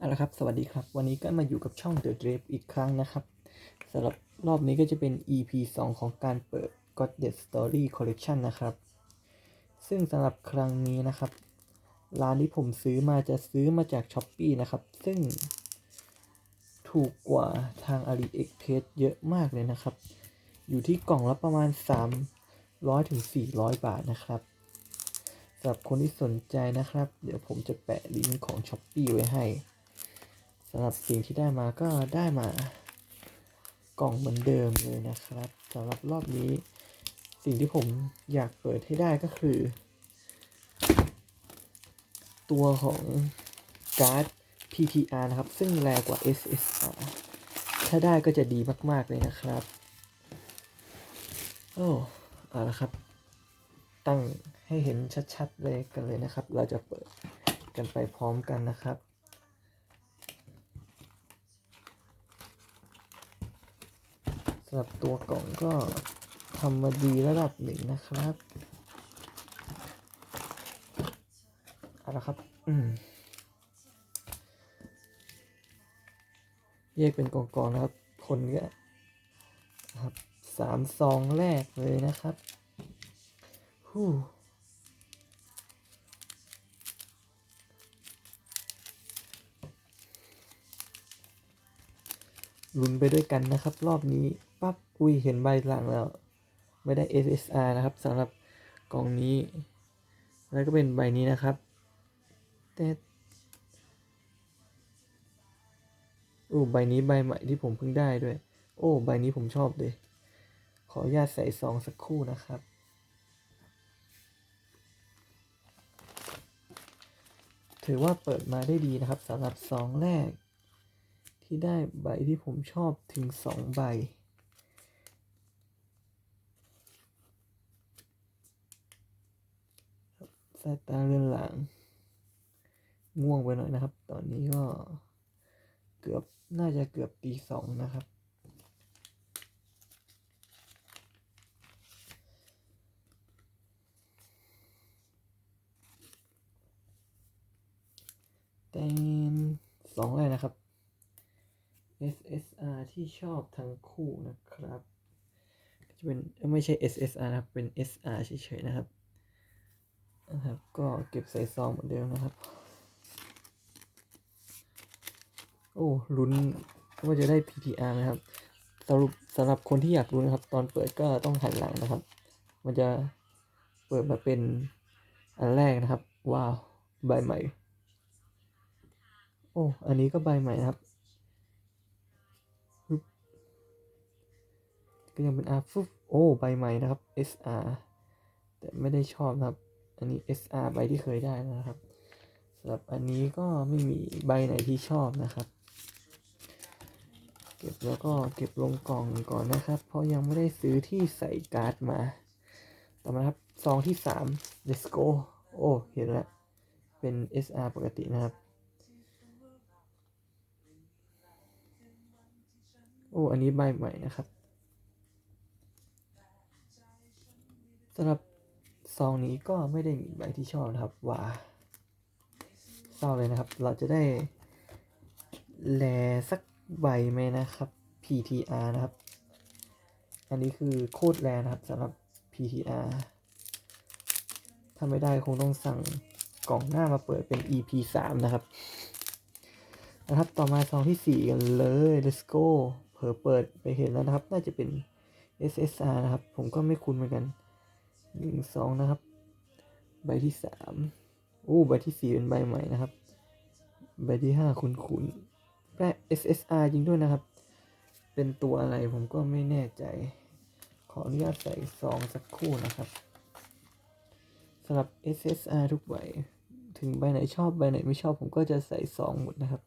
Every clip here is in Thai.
เอาละครับสวัสดีครับ วันนี้ก็มาอยู่กับช่อง The Drape อีกครั้งนะครับสำหรับรอบนี้ก็จะเป็น EP 2 ของการเปิด God Dead Story Collection นะครับ ซึ่งสำหรับครั้งนี้นะครับ ร้านที่ผมซื้อมาจะซื้อมาจาก s h อ p e e นะครับ ซึ่งถูกกว่าทาง AliExpress เยอะมากเลยนะครับ อยู่ที่กล่องละประมาณ 300ถึง400 บาทนะครับสำหรับคนที่สนใจนะครับ เดี๋ยวผมจะแปะลิงก์ของ s h อ p e e ไว้ให้ สำหรับสิ่งที่ได้มาก็ได้มากล่องเหมือนเดิมเลยนะครับสำหรับรอบนี้สิ่งที่ผมอยากเปิดให้ได้ก็คือ ตัวของการ์ด PTR นะครับ ซึ่งแรงกว่า SSR ถ้าได้ก็จะดีมาก ๆ เลยนะครับ โอ้เอาละครับ ตั้งให้เห็นชัด ๆ เลยกันเลยนะครับ เราจะเปิดกันไปพร้อมกันนะครับ สำหรับตัวกล่องก็ทำมาดีระดับหนึ่งนะครับเอาละครับ อืมแยกเป็นกองๆนะครับ คนก็นะครับสามซองแรกเลยนะครับฮู้ ลุ้นไปด้วยกันนะครับ รอบนี้ปั๊บอุ้ยเห็นใบหลังแล้ว ไม่ได้ SSR นะครับสำหรับกล่องนี้ แล้วก็เป็นใบนี้นะครับแต่โอ้ใบนี้ใบใหม่ที่ผมเพิ่งได้ด้วย โอ้ใบนี้ผมชอบเลย ขออนุญาตใส่ซองสักครู่นะครับ ถือว่าเปิดมาได้ดีนะครับสำหรับซองแรก ที่ได้ใบที่ผมชอบถึงสองใบ สายตาเรือนหลัง ง่วงไปหน่อยนะครับ ตอนนี้ก็เกือบน่าจะเกือบตีสองนะครับแต่สองเลยนะครับ SSR ที่ชอบทั้งคู่นะครับ จะเป็นไม่ใช่ SSR นะครับ เป็น SR เฉยๆนะครับนะครับ ก็เก็บใส่ซองเหมือนเดิมนะครับ โอ้ลุ้นว่าจะได้ PTR นะครับสรุปสำหรับคนที่อยากรู้นะครับ ตอนเปิดก็ต้องหันหลังนะครับ มันจะเปิดมาเป็นอันแรกนะครับ ว้าว ใบใหม่ โอ้ อันนี้ก็ใบใหม่นะครับ ก็ยังเป็น R ฟึบโอ้ใบใหม่นะครับ SR แต่ไม่ได้ชอบนะครับ อันนี้ SR ใบที่เคยได้นะครับสำหรับอันนี้ก็ไม่มีใบไหนที่ชอบนะครับ เก็บแล้วก็เก็บลงกล่องก่อนนะครับ เพราะยังไม่ได้ซื้อที่ใส่การ์ดมา ต่อมาครับซองที่ 3 let's go โอ้เห็นแล้วเป็น SR ปกตินะครับ โอ้ อันนี้ใบใหม่นะครับ สำหรับซองนี้ก็ไม่ได้มีใบที่ชอบนะครับว้าเศร้าเลยนะครับ เราจะได้แลสักใบไหมนะครับ PTR นะครับ อันนี้คือโคตรแรนะครับสำหรับ PTR ถ้าไม่ได้คงต้องสั่งกล่องหน้ามาเปิดเป็น EP 3 นะครับ นะครับ ต่อมาซองที่ 4 กันเลย let's go เผลอเปิดไปเห็นแล้วนะครับ น่าจะเป็น SSR นะครับ ผมก็ไม่คุ้นเหมือนกัน 1 2นะครับ ใบที่3อู้ใบที่4เป็นใบใหม่นะครับ ใบที่5คุ้นคุ้นๆและ SSR จริงด้วยนะครับ เป็นตัวอะไรผมก็ไม่แน่ใจ ขออนุญาตใส่ซองสักคู่นะครับสำหรับ SSR ทุกใบ ถึงใบไหนชอบใบไหนไม่ชอบผมก็จะใส่ซองหมดนะครับ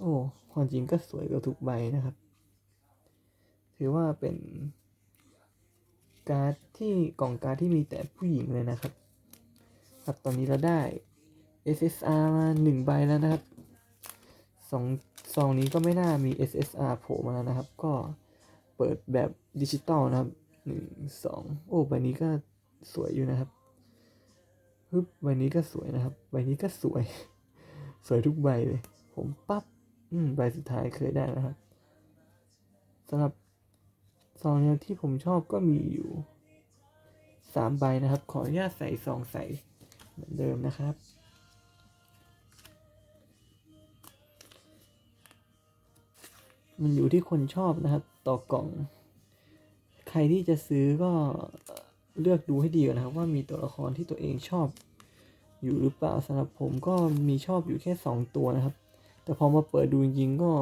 โอ้ความจริงก็สวยกว่าทุกใบนะครับ ถือว่าเป็นการ์ดที่กล่องการ์ดที่มีแต่ผู้หญิงเลยนะครับ ครับตอนนี้เราได้ SSR มาหนึ่งใบแล้วนะครับสองซองนี้ก็ไม่น่ามี SSR โผล่มาแล้วนะครับ ก็เปิดแบบดิจิตอลนะครับหนึ่งสองโอ้ใบนี้ก็สวยอยู่นะครับฮึบใบนี้ก็สวยนะครับ ใบนี้ก็สวย สวยทุกใบเลย ผมปั๊บอืมใบสุดท้ายเคยได้นะครับสำหรับ ซองเนี่ยที่ผมชอบก็มีอยู่สามใบนะครับ ขออนุญาตใส่ซองใส่เหมือนเดิมนะครับ มันอยู่ที่คนชอบนะครับ ต่อกล่อง ใครที่จะซื้อก็เลือกดูให้ดีนะครับ ว่ามีตัวละครที่ตัวเองชอบ อยู่หรือเปล่าสำหรับผมก็มีชอบอยู่แค่สองตัวนะครับ แต่พอมาเปิดดูจริงๆก็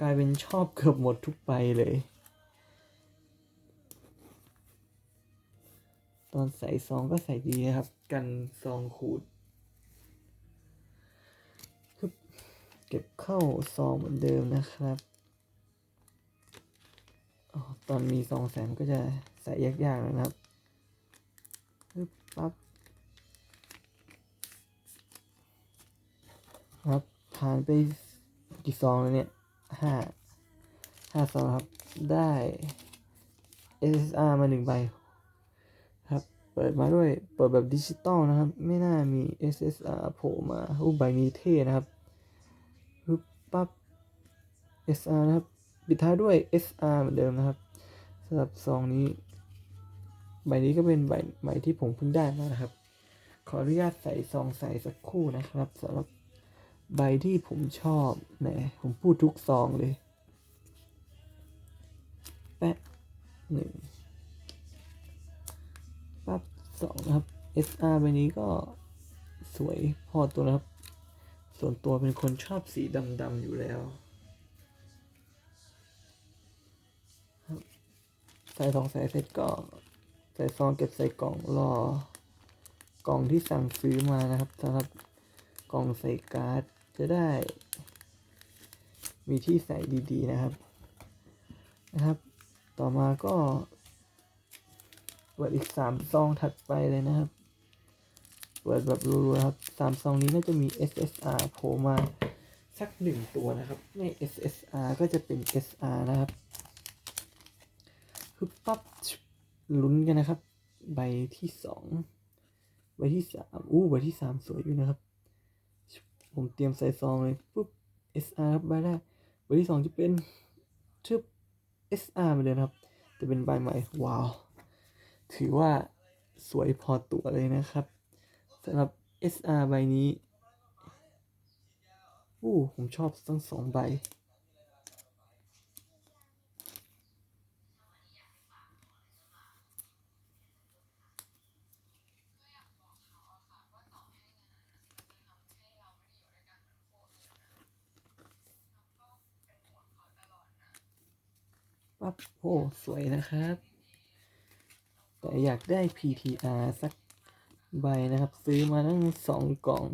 กลายเป็นชอบเกือบหมดทุกใบเลย ตอนใส่ซองก็ใส่ดีนะครับ กันซองขูดเก็บเข้าซองเหมือนเดิมนะครับอตอนมีซองแสนก็จะใส่ยากๆนะครับปึ๊บปั๊บครับผ่านไปกี่ซองแล้วเนี่ยห้าห้าซองครับ ได้ SSR มาหนึ่งใบ เปิดมาด้วยเปิดแบบดิจิตอลนะครับ ไม่น่ามี SSR โผล่มาอู้ใบนี้เท่นะครับฮึบปั๊บ SR นะครับปิดท้ายด้วย SR เหมือนเดิมนะครับสำหรับซองนี้ ใบนี้ก็เป็นใบใหม่ที่ผมเพิ่งได้มานะครับ ขออนุญาตใส่ซองใส่สักคู่นะครับสำหรับใบที่ผมชอบแหมผมพูดทุกซองเลยแปะหนึ่ง สองนะครับ SR ใบนี้ก็สวยพอตัวนะครับ ส่วนตัวเป็นคนชอบสีดำๆอยู่แล้วใส่ซองใส่เสร็จก็ใส่ซองเก็บใส่กล่องรอกล่องที่สั่งซื้อมานะครับสำหรับกล่องใส่การ์ดจะได้ มีที่ใส่ดีๆนะครับนะครับ ต่อมาก็ เปิดอีกสามซองถัดไปเลยนะครับ เปิดแบบรัวๆครับสามซองนี้น่าจะมี SSR โผล่มาสักหนึ่งตัวนะครับไม่ SSR ก็จะเป็น SR นะครับคือปั๊บลุ้นกันนะครับ ใบที่สองใบที่สามอู้ใบที่สามสวยอยู่นะครับ ผมเตรียมใส่ซองเลยปุ๊บ SR ครับใบแรกใบที่สองจะเป็นชึบ SR ไปเลยนะครับ จะเป็นใบใหม่ ว้าว ถือว่าสวยพอตัวเลยนะครับสำหรับ SR ใบนี้อู้ผมชอบทั้งสองใบ ปั๊บโอ้ สวยนะครับ แต่อยากได้ PTR สักใบนะครับ ซื้อมาตั้งสองกล่อง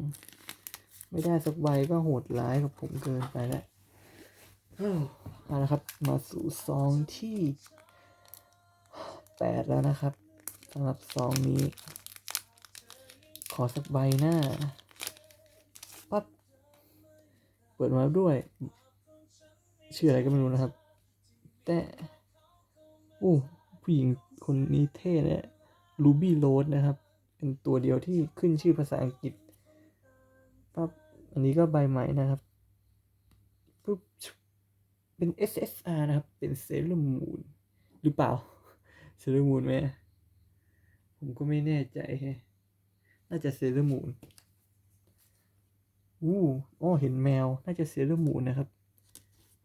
ไม่ได้สักใบก็โหดร้ายกับผมเกินไปแล้วเอ้าเอาละครับ มาสู่ซองที่แปดแล้วนะครับสำหรับซองนี้ ขอสักใบหน้าปั๊บเปิดมาด้วย ชื่ออะไรก็ไม่รู้นะครับ แต่อู้ผู้หญิง คนนี้เท่เนี่ยรูบี้โรสนะครับ เป็นตัวเดียวที่ขึ้นชื่อภาษาอังกฤษปั๊บอันนี้ก็ใบใหม่นะครับปุ๊บเป็น SSR นะครับ เป็นเซเลอร์มูนหรือเปล่าเซเลอร์มูนไหมผมก็ไม่แน่ใจแฮะน่าจะเซเลอร์มูนอู้อ๋อเห็นแมว น่าจะเซเลอร์มูนนะครับ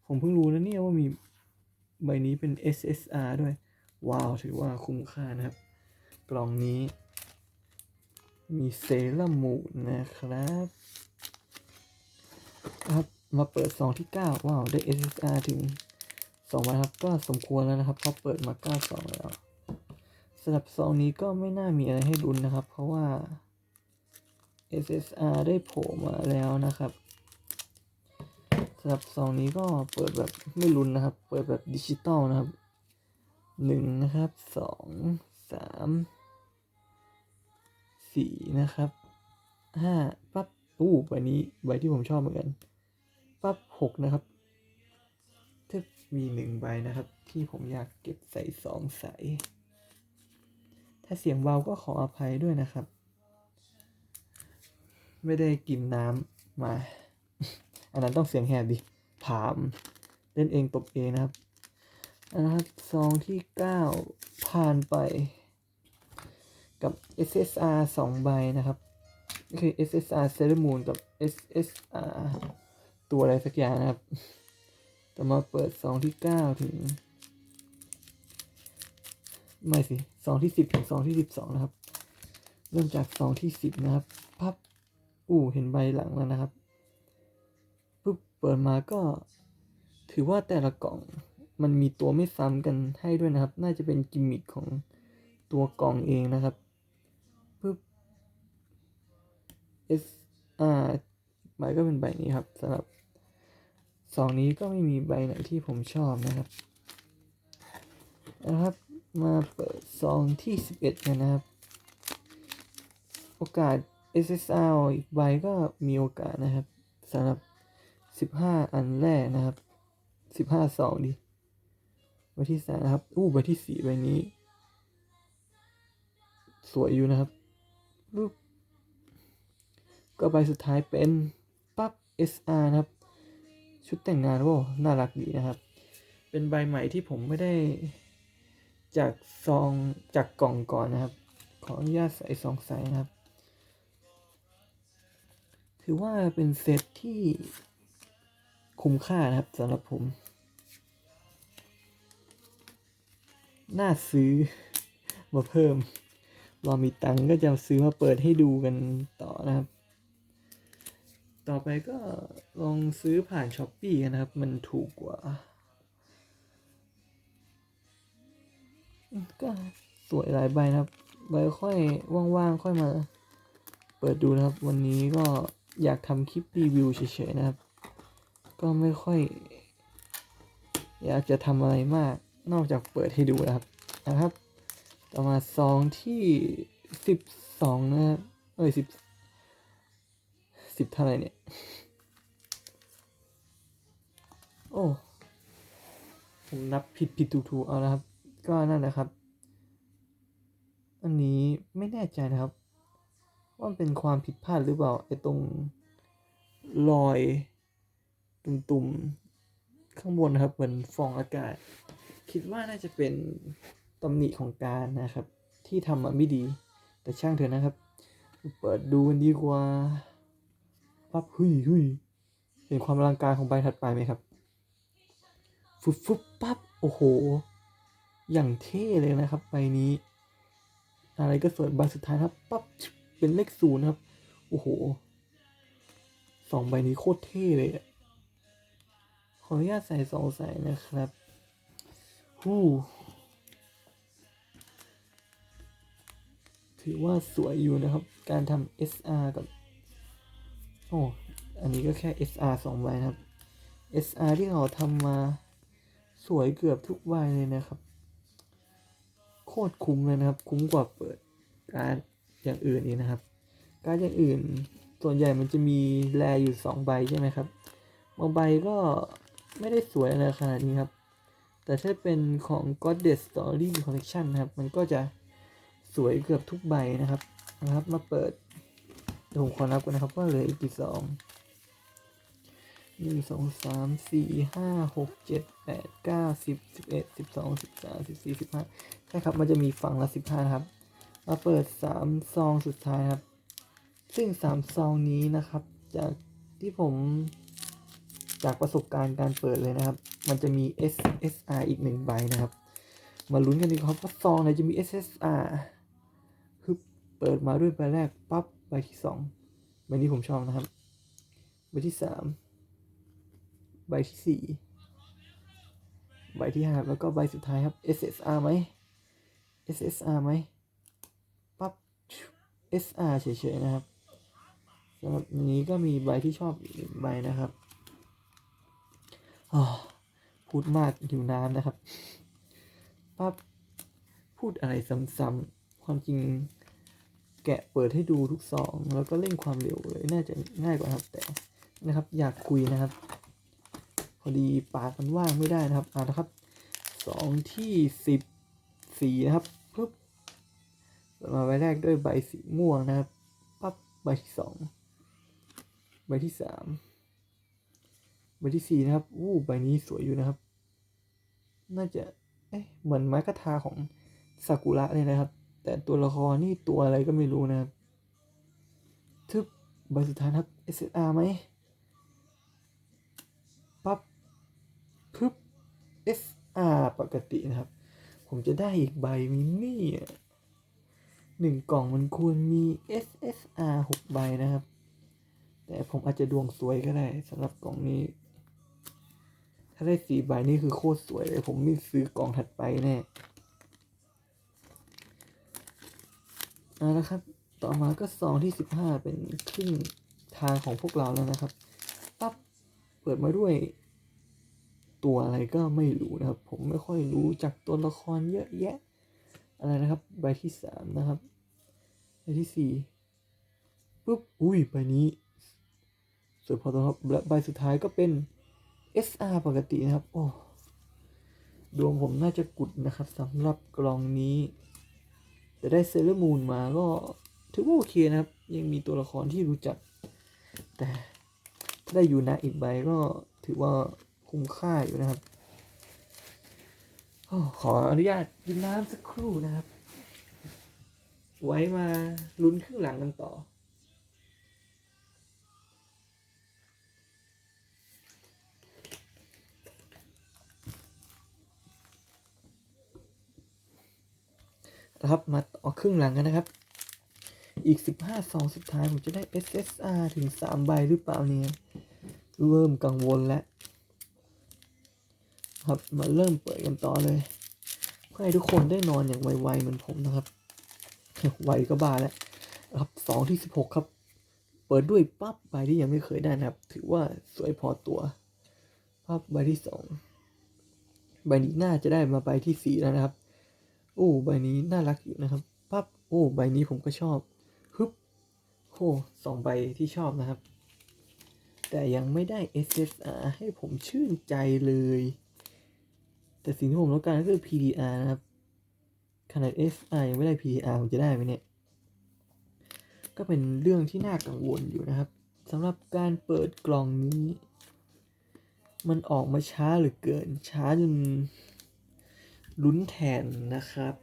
ผมเพิ่งรู้นะเนี่ยว่ามีใบนี้เป็น SSR ด้วย ว้าวถือว่าคุ้มค่านะครับ กล่องนี้ มีเซรั่มูนนะครับครับ มาเปิดซองที่9ว้าว ได้ SSR ถึง2ใบครับ ก็สมควรแล้วนะครับเพราะเปิดมา9ซองแล้วสำหรับซองนี้ก็ไม่น่ามีอะไรให้ลุ้นนะครับ เพราะว่า SSR ได้โผล่มาแล้วนะครับสำหรับซองนี้ก็เปิดแบบไม่ลุ้นนะครับ เปิดแบบดิจิตอลนะครับ หนึ่งนะครับสองสามสี่นะครับห้าปั๊บอู้ใบนี้ใบที่ผมชอบเหมือนกันปั๊บหกนะครับถ้ามีหนึ่งใบนะครับ ที่ผมอยากเก็บใส่สองใสถ้าเสียงเบาก็ขออภัยด้วยนะครับ ไม่ได้กินน้ำมา อันนั้นต้องเสียงแหบดิผาม เล่นเองตบเองนะครับ นะครับซองที่เก้าผ่านไป กับ SSR สองใบนะครับคือ SSR s e l e Moon กับ SSR ตัวอะไรสักอย่างนะครับต่มาเปิดซองที่เก้าถึง ไม่สิซองที่สิบถึงซองที่สิบสองนะครับ เริ่มจากซองที่สิบนะครับ พับ อู้เห็นใบหลังแล้วนะครับปุ๊บเปิดมาก็ถือว่าแต่ละกล่อง มันมีตัวไม่ซ้ำกันให้ด้วยนะครับ น่าจะเป็นกิมมิคของตัวกล่องเองนะครับปุ๊บ S R ใบก็เป็นใบนี้ครับสำหรับสองนี้ก็ไม่มีใบไหนที่ผมชอบนะครับนะครับ มาเปิดซองที่ 11กันนะครับ โอกาส SSR อีกใบก็มีโอกาสนะครับสำหรับ 15 อันแรกนะครับ 15ซองดิใบที่สามนะครับ อู้ใบที่สี่ใบนี้ สวยอยู่นะครับรูปก็ใบสุดท้ายเป็นปั๊บ SR นะครับ ชุดแต่งงานโว้น่ารักดีนะครับ เป็นใบใหม่ที่ผมไม่ได้ จากซองจากกล่องก่อนนะครับ ขออนุญาตใส่ซองใส่นะครับ ถือว่าเป็นเซตที่คุ้มค่านะครับสำหรับผม น่าซื้อมาเพิ่ม รอมีตังก็จะซื้อมาเปิดให้ดูกันต่อนะครับ ต่อไปก็ลองซื้อผ่านช้อปปี้กันนะครับ มันถูกกว่า ก็สวยหลายใบนะครับใบค่อยว่างๆค่อยมาเปิดดูนะครับ วันนี้ก็อยากทำคลิปรีวิวเฉยๆนะครับ ก็ไม่ค่อย อยากจะทำอะไรมาก นอกจากเปิดให้ดูนะครับนะครับ ต่อมาซองที่สิบสองนะครับเอ้ยสิบสิบเท่าไหร่เนี่ย โอ้ผมนับผิดผิดถูกถูกเอานะครับ ก็นั่นนะครับ อันนี้ไม่แน่ใจนะครับ ว่ามันเป็นความผิดพลาดหรือเปล่าไอ้ตรงรอยตุ่มๆข้างบนนะครับ เหมือนฟองอากาศ คิดว่าน่าจะเป็นตำหนิของการนะครับ ที่ทำมาไม่ดี แต่ช่างเถอะนะครับ เปิดดูกันดีกว่าปั๊บหุยหุยเห็นความอลังการของใบถัดไปไหมครับฟุบฟุบปั๊บโอ้โห อย่างเท่เลยนะครับใบนี้ อะไรก็สวยใบสุดท้ายนะครับปั๊บเป็นเลขศูนย์นะครับ โอ้โหสองใบนี้โคตรเท่เลยอะขออนุญาตใส่สองใส่นะครับ ฮู้ถือว่าสวยอยู่นะครับ การทำ SR กับโอ้อันนี้ก็แค่ SR สองใบนะครับ SR ที่เขาทำมาสวยเกือบทุกใบเลยนะครับ โคตรคุ้มเลยนะครับ คุ้มกว่าเปิดการอย่างอื่นอีกนะครับ การอย่างอื่นส่วนใหญ่มันจะมีแลอยู่สองใบใช่ไหมครับบางใบก็ไม่ได้สวยอะไรขนาดนี้ครับ แต่ถ้าเป็นของ Goddess Story Collection นะครับ มันก็จะสวยเกือบทุกใบนะครับนะครับ มาเปิดเดี๋ยวผมขอนับกันนะครับ ว่าเหลืออีกกี่ซองหนึ่งสองสามสี่ห้าหกเจ็ดแปดเก้าสิบสิบเอ็ดสิบสองสิบสามสิบสี่สิบห้าใช่ครับ มันจะมีฝั่งละสิบห้าครับ มาเปิดสามซองสุดท้ายครับ ซึ่งสามซองนี้นะครับ จากที่ผมจากประสบการณ์การเปิดเลยนะครับ มันจะมี SSR อีกหนึ่งใบนะครับ มาลุ้นกันดีครับว่าซองไหนจะมี SSR คือเปิดมาด้วยใบแรกปั๊บใบที่สองใบนี้ผมชอบนะครับ ใบที่สามใบที่สี่ใบที่ห้าแล้วก็ใบสุดท้ายครับ SSR ไหม SSR ไหมปั๊บ SR เฉยๆนะครับสำหรับนี้ก็มีใบที่ชอบอีกใบนะครับ อ๋อ พูดมากหิวน้ำนะครับปั๊บพูดอะไรซ้ำๆความจริงแกะเปิดให้ดูทุกซองแล้วก็เร่งความเร็วเลย น่าจะง่ายกว่าครับแต่นะครับ อยากคุยนะครับ พอดีปากมันว่างไม่ได้นะครับเอาละครับสองที่สิบสีนะครับปุ๊บมาใบแรกด้วยใบสีม่วงนะครับปั๊บใบที่สองใบที่สาม ใบที่สี่นะครับ อู้ใบนี้สวยอยู่นะครับ น่าจะ เอ๊ะ เหมือนไม้กระทาของซากุระเลยนะครับ แต่ตัวละครนี่ตัวอะไรก็ไม่รู้นะครับทึบใบสุดท้ายครับ SSR ไหมปั๊บพึบ SR ปกตินะครับ ผมจะได้อีกใบมินี่หนึ่งกล่องมันควรมี SSR หกใบนะครับ แต่ผมอาจจะดวงสวยก็ได้สำหรับกล่องนี้ ถ้าได้สี่ใบนี่คือโคตรสวยเลย ผมไม่ซื้อกล่องถัดไปแน่เอาละครับ ต่อมาก็ซองที่สิบห้าเป็นครึ่งทางของพวกเราแล้วนะครับ ปั๊บ เปิดมาด้วย ตัวอะไรก็ไม่รู้นะครับ ผมไม่ค่อยรู้จักตัวละครเยอะแยะ อะไรนะครับ ใบที่สามนะครับ ใบที่สี่ปุ๊บ อุ้ย ใบนี้สวยพอตัวครับและใบสุดท้ายก็เป็น SR ปกตินะครับ โอ้ดวงผมน่าจะกุดนะครับสำหรับกล่องนี้ แต่ได้เซเลอร์มูนมาก็ถือว่าโอเคนะครับ ยังมีตัวละครที่รู้จัก แต่ถ้าได้อยู่นะอีกใบก็ถือว่าคุ้มค่าอยู่นะครับอขออนุญาตกินน้ำสักครู่นะครับ ไว้มาลุ้นครึ่งหลังกันต่อ นะครับมาต่อครึ่งหลังกันนะครับ อีก 15ซองสุดท้ายผมจะได้ SSR ถึง 3 ใบหรือเปล่าเนี่ยเริ่มกังวลแล้ว ครับมาเริ่มเปิดกันต่อเลย เพื่อให้ทุกคนได้นอนอย่างไวๆเหมือนผมนะครับ ไวก็บ้าแล้วครับสองที่สิบหกครับ เปิดด้วยปั๊บใบที่ยังไม่เคยได้นะครับ ถือว่าสวยพอตัวปั๊บใบที่สองใบนี้น่าจะได้มาใบที่สี่แล้วนะครับ อ้ใบนี้น่ารักอยู่นะครับปั๊บโอ้ใบนี้ผมก็ชอบฮึบโอ้สองใบที่ชอบนะครับ แต่ยังไม่ได้ SSR ให้ผมชื่นใจเลย แต่สิ่งที่ผมต้องการก็คือ PDR นะครับขนาด SR ยังไม่ได้ PDR ผมจะได้ไหมเนี่ย ก็เป็นเรื่องที่น่ากังวลอยู่นะครับสำหรับการเปิดกล่องนี้ มันออกมาช้าเหรือเกินช้าจน ลุ้นแทนนะครับ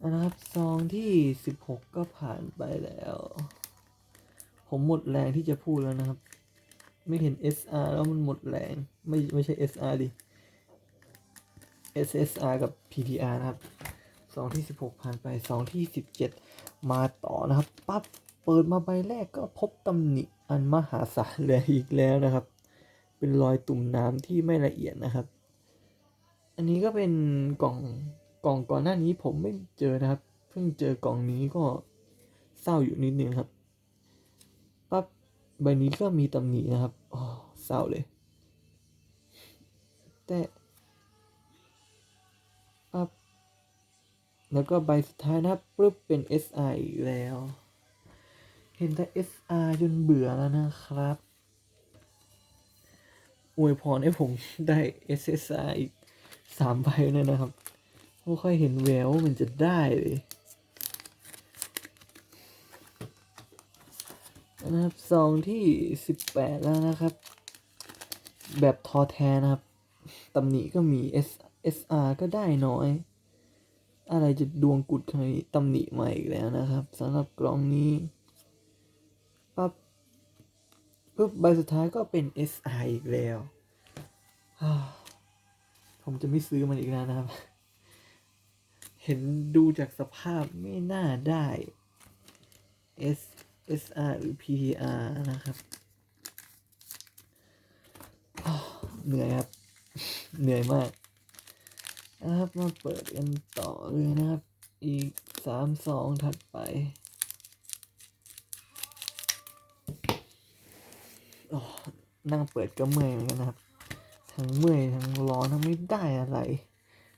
อานะครับซองที่16ก็ผ่านไปแล้ว ผมหมดแรงที่จะพูดแล้วนะครับ ไม่เห็น SR แล้วมันหมดแรง ไม่ไม่ใช่ SR ดิ SSR กับ PPR นะครับซองที่16ผ่านไปซองที่17มาต่อนะครับปั๊บเปิดมาใบแรกก็พบตำหนิอันมหาศาลเลยอีกแล้วนะครับ เป็นรอยตุ่มน้ำที่ไม่ละเอียดนะครับ อันนี้ก็เป็นกล่องกล่องก่อนหน้านี้ผมไม่เจอนะครับ เพิ่งเจอกล่องนี้ก็เศร้าอยู่นิดนึงครับปั๊บใบนี้ก็มีตำหนินะครับอ๋อเศร้าเลย แต่ปั๊บแล้วก็ใบสุดท้ายนะครับปึ๊บเป็น SR อีกแล้ว เห็นแต่ SR จนเบื่อแล้วนะครับ อวยพรให้ผมได้ SSR อีกสามใบเนี่ยนะครับไม่ค่อยเห็นแววว่ามันจะได้เลยนะครับซองที่สิบแปดแล้วนะครับ แบบทอแทนนะครับตำหนิก็มี S SR ก็ได้น้อย อะไรจะดวงกุดขนาดนี้ตำหนิมาอีกแล้วนะครับสำหรับกล่องนี้ ปุ๊บใบสุดท้ายก็เป็น SI อีกแล้ว ผมจะไม่ซื้อมันอีกแล้วนะครับ เห็นดูจากสภาพไม่น่าได้ S SR หรือ PTR นะครับ เหนื่อยครับ เหนื่อยมากนะครับ มาเปิดกันต่อเลยนะครับ อีกสามสองถัดไป โอ้ นั่งเปิดก็เมื่อยเหมือนกันนะครับ ทั้งเมื่อยทั้งร้อนทั้งไม่ได้อะไร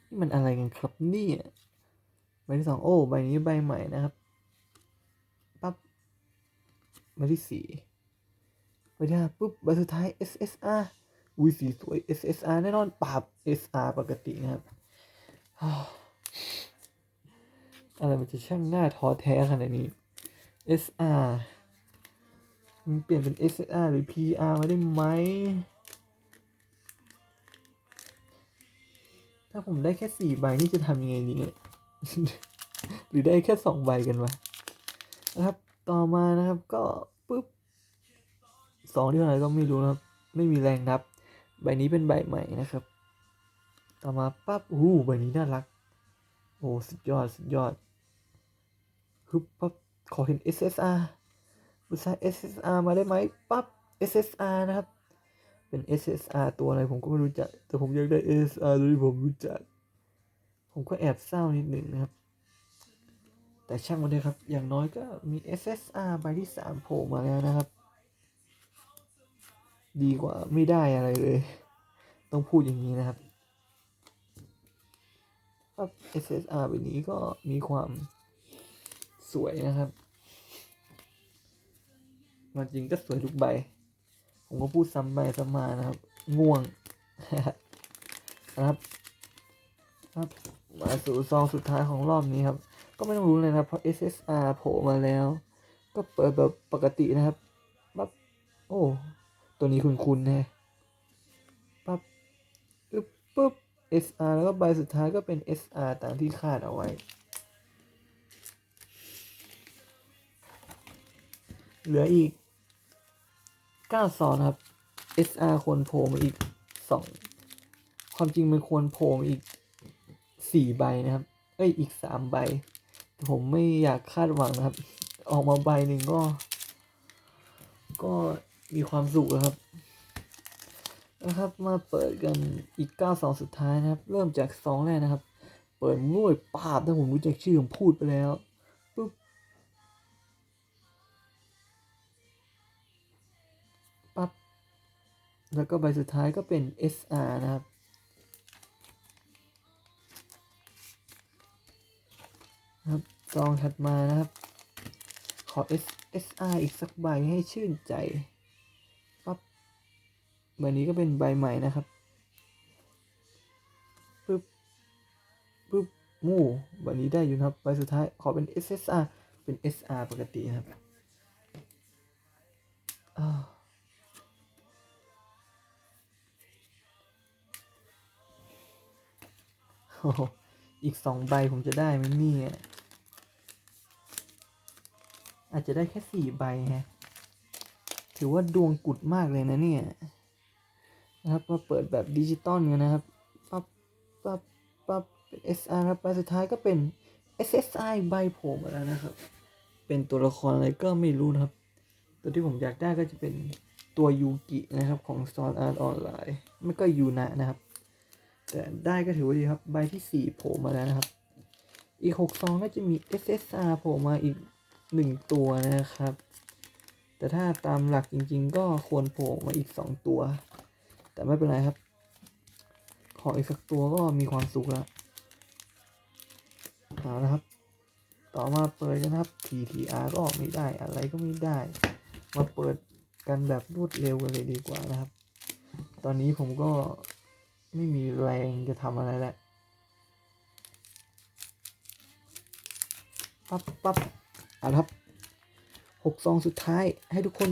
นี่มันอะไรกันครับนี่ใบที่สองโอ้ใบนี้ใบใหม่นะครับปั๊บใบที่สี่ใบที่ห้าปุ๊บใบสุดท้าย SSR อุ้ยสีสวย SSR แน่นอนปราบ SR ปกตินะครับอ้าอะไรมันจะช่างหน้าท้อแท้ขนาดนี้ SR มันเปลี่ยนเป็น SR หรือ PR มาได้ไหม ถ้าผมได้แค่สี่ใบนี่จะทำยังไงดีเนี่ย หรือได้แค่สองใบกันวะนะครับ ต่อมานะครับก็ปุ๊บสองที่เท่าไหร่ก็ไม่รู้นะครับ ไม่มีแรงนับ ใบนี้เป็นใบใหม่นะครับ ต่อมาปั๊บอู้ใบนี้น่ารัก โอ้ สุดยอด สุดยอดฮึบปั๊บขอเห็น SSR บุษา SSR มาได้ไหมปั๊บ SSR นะครับ เป็น SSR ตัวอะไรผมก็ไม่รู้จัก แต่ผมอยากได้ SSR ตัวที่ผมรู้จัก ผมก็แอบเศร้านิดหนึ่งนะครับ แต่ช่างมันเถอะครับ อย่างน้อยก็มี SSR ใบที่3โผล่มาแล้วนะครับ ดีกว่าไม่ได้อะไรเลย ต้องพูดอย่างนี้นะครับครับ SSR ใบนี้ก็มีความสวยนะครับ มันจริงก็สวยทุกใบ ผมก็พูดซ้ำไปซ้ำมานะครับ ง่วงนะครับครับมาสู่ซองสุดท้ายของรอบนี้ครับ ก็ไม่ต้องรู้เลยนะเพราะ SSR โผล่มาแล้ว ก็เปิดแบบปกตินะครับปั๊บโอ้ ตัวนี้คุณคุณแน่ปั๊บอึ๊บปุ๊บ SR แล้วก็ใบสุดท้ายก็เป็น SR ตามที่คาดเอาไว้ เหลืออีก 9ซอนครับ SR ควรโผล่มาอีก2ความจริงมันควรโผล่มาอีก4ใบนะครับ เอ้ยอีก3ใบ แต่ผมไม่อยากคาดหวังนะครับ ออกมาใบหนึ่งก็ ก็มีความสุขแล้วครับนะครับมาเปิดกันอีก9ซองสุดท้ายนะครับ เริ่มจากซองแรกนะครับ เปิดมุ้ยปาบถ้าผมรู้จักชื่อผมพูดไปแล้ว แล้วก็ใบสุดท้ายก็เป็น SR นะครับ ครับซองถัดมานะครับ ขอ S SR อีกสักใบให้ชื่นใจปั๊บใบนี้ก็เป็นใบใหม่นะครับปึ๊บปึ๊บมู่ใบนี้ได้อยู่นะครับใบสุดท้ายขอเป็น SSR เป็น SR ปกตินะครับอ้าว อีกสองใบผมจะได้ไหมเนี่ย อาจจะได้แค่สี่ใบฮะ ถือว่าดวงกุดมากเลยนะเนี่ย นะครับมาเปิดแบบดิจิตอลกันนะครับ ปั๊บ ปั๊บ ปั๊บเป็น SR ครับใบสุดท้ายก็เป็น SSI ใบโผล่มาแล้วนะครับ เป็นตัวละครอะไรก็ไม่รู้นะครับ ตัวที่ผมอยากได้ก็จะเป็นตัวยูกินะครับของ Sword Art Online ไม่ก็ยูนะนะครับ แต่ได้ก็ถือว่าดีครับ ใบที่ 4 โผล่มาแล้วนะครับ อีก6ซองก็จะมี SSR โผล่มาอีก 1 ตัวนะครับ แต่ถ้าตามหลักจริง ๆ ก็ควรโผล่มาอีก 2 ตัว แต่ไม่เป็นไรครับ ขออีกสักตัวก็มีความสุขแล้วเอาละครับ ต่อมาเปิดกันะครับ TTR ก็ออกไม่ได้อะไรก็ไม่ได้ มาเปิดกันแบบรวดเร็วกันเลยดีกว่านะครับ ตอนนี้ผมก็ ไม่มีแรงจะทำอะไรแล้วปั๊บปั๊บเอาละครับหกซองสุดท้ายให้ทุกคน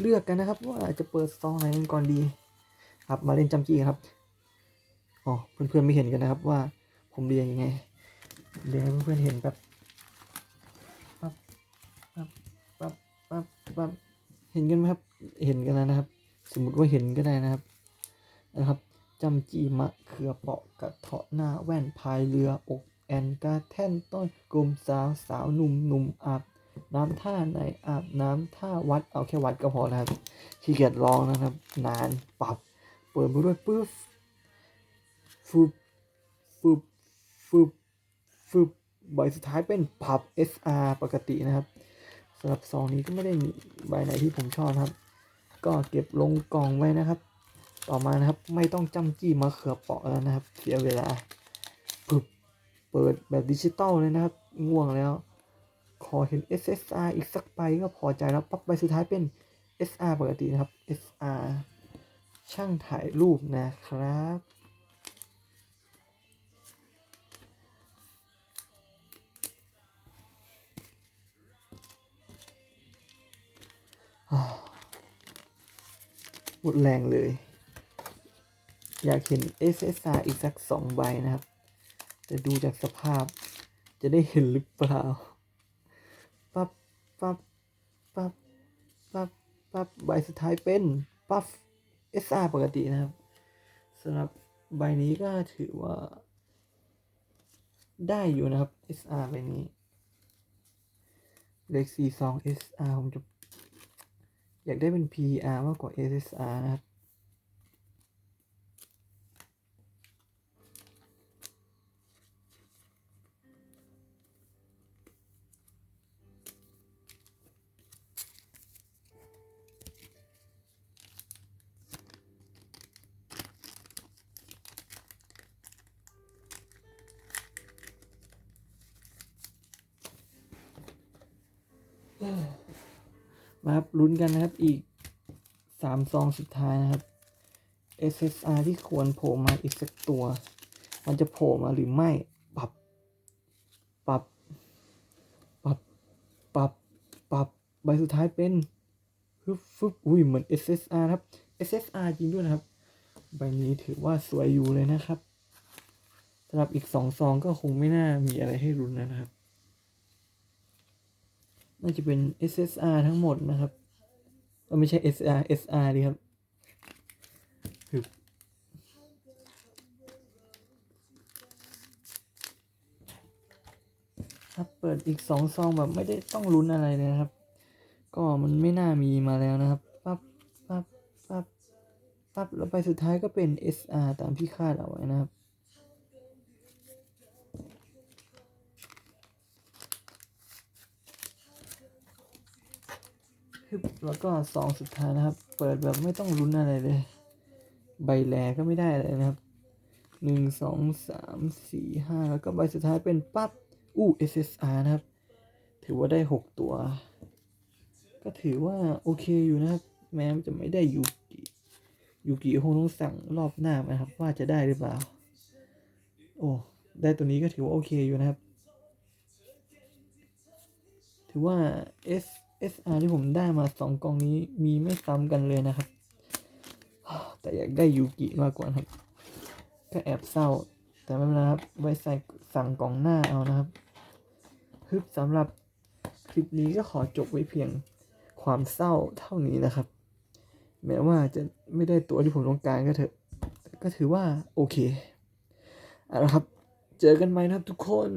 เลือกกันนะครับ ว่าจะเปิดซองไหนกันก่อนดี ครับมาเล่นจำจี้ครับอ๋อเพื่อนๆไม่เห็นกันนะครับว่าผมเรียงยังไงเรียงให้เพื่อนๆเห็นแบบปั๊บปั๊บปั๊บปั๊บปั๊บเห็นกันไหมครับเห็นกันแล้วนะครับ สมมติว่าเห็นก็ได้นะครับ นะครับจำจีมะเขือเปาะกระเทาะหน้าแว่นพายเรืออกแอนกาแท่นต้นกลมสาวสาวหนุ่มหนุ่มอาบน้ำท่าไหนอาบน้ำท่าวัดเอาแค่วัดก็พอนะครับขี้เกียจร้องนะครับ นานปรับ เปิดมาด้วยปึ๊บฟึบฟึบฟึบฟึบใบสุดท้ายเป็นพับ SR ปกตินะครับสำหรับซองนี้ก็ไม่ได้มีใบไหนที่ผมชอบครับ ก็เก็บลงกล่องไว้นะครับ ต่อมานะครับ ไม่ต้องจ้ำจี้มาเขือเปาะแล้วนะครับ เสียเวลาปึบเปิดแบบดิจิตอลเลยนะครับ ง่วงแล้ว ขอเห็น SSR อีกสักใบก็พอใจแล้วปั๊บใบสุดท้ายเป็น SR ปกตินะครับ SR ช่างถ่ายรูปนะครับหมดแรงเลย อยากเห็น SSR อีกสักสองใบนะครับแต่ดูจากสภาพจะได้เห็นหรือเปล่า ปั๊บปั๊บปั๊บปั๊บปั๊บใบสุดท้ายเป็น ปั๊บ SR ปกตินะครับสำหรับใบนี้ก็ถือว่า ได้อยู่นะครับ SR ใบนี้ เลข 42 SR ผมจะ อยากได้เป็น PR มากกว่า SSR นะครับ ลุ้นกันนะครับอีกสามซองสุดท้ายนะครับ SSR ที่ควรโผล่มาอีกสักตัว มันจะโผล่มาหรือไม่ ปรับ ปรับ ปรับ ปรับ ปรับ ใบสุดท้ายเป็นฟึบฟึบอุ้ยเหมือน SSR ครับ SSR จริงด้วยนะครับ ใบนี้ถือว่าสวยอยู่เลยนะครับสำหรับอีกสองซองก็คงไม่น่ามีอะไรให้รุนนะครับ น่าจะเป็น SSR ทั้งหมดนะครับ ไม่ใช่ SR SR ดีครับฮึบครับเปิดอีกสองซองแบบไม่ได้ต้องลุ้นอะไรเลยนะครับ ก็มันไม่น่ามีมาแล้วนะครับปั๊บปั๊บปั๊บปั๊บแล้วไปสุดท้ายก็เป็น SR ตามที่คาดเอาไว้นะครับ แล้วก็ซองสุดท้ายนะครับ เปิดแบบไม่ต้องลุ้นอะไรเลย ใบแลก็ไม่ได้เลยนะครับหนึ่งสองสามสี่ห้าแล้วก็ใบสุดท้ายเป็นปั๊บอู้ SSR นะครับ ถือว่าได้หกตัว ก็ถือว่าโอเคอยู่นะครับ แม้จะไม่ได้ยูกิยูกิคงต้องสั่งรอบหน้านะครับ ว่าจะได้หรือเปล่า โอ้ได้ตัวนี้ก็ถือว่าโอเคอยู่นะครับ ถือว่า S SR ที่ผมได้มาสองกล่องนี้มีไม่ซ้ำกันเลยนะครับ แต่อยากได้ยูกิมากกว่าครับ ก็แอบเศร้า แต่ไม่เป็นไรครับ ไว้ใส่สั่งกล่องหน้าเอานะครับฮึบสำหรับคลิปนี้ก็ขอจบไว้เพียงความเศร้าเท่านี้นะครับ แม้ว่าจะไม่ได้ตัวที่ผมต้องการก็เถอะก็ถือว่าโอเคเอาละครับ เจอกันไหมนะครับทุกคน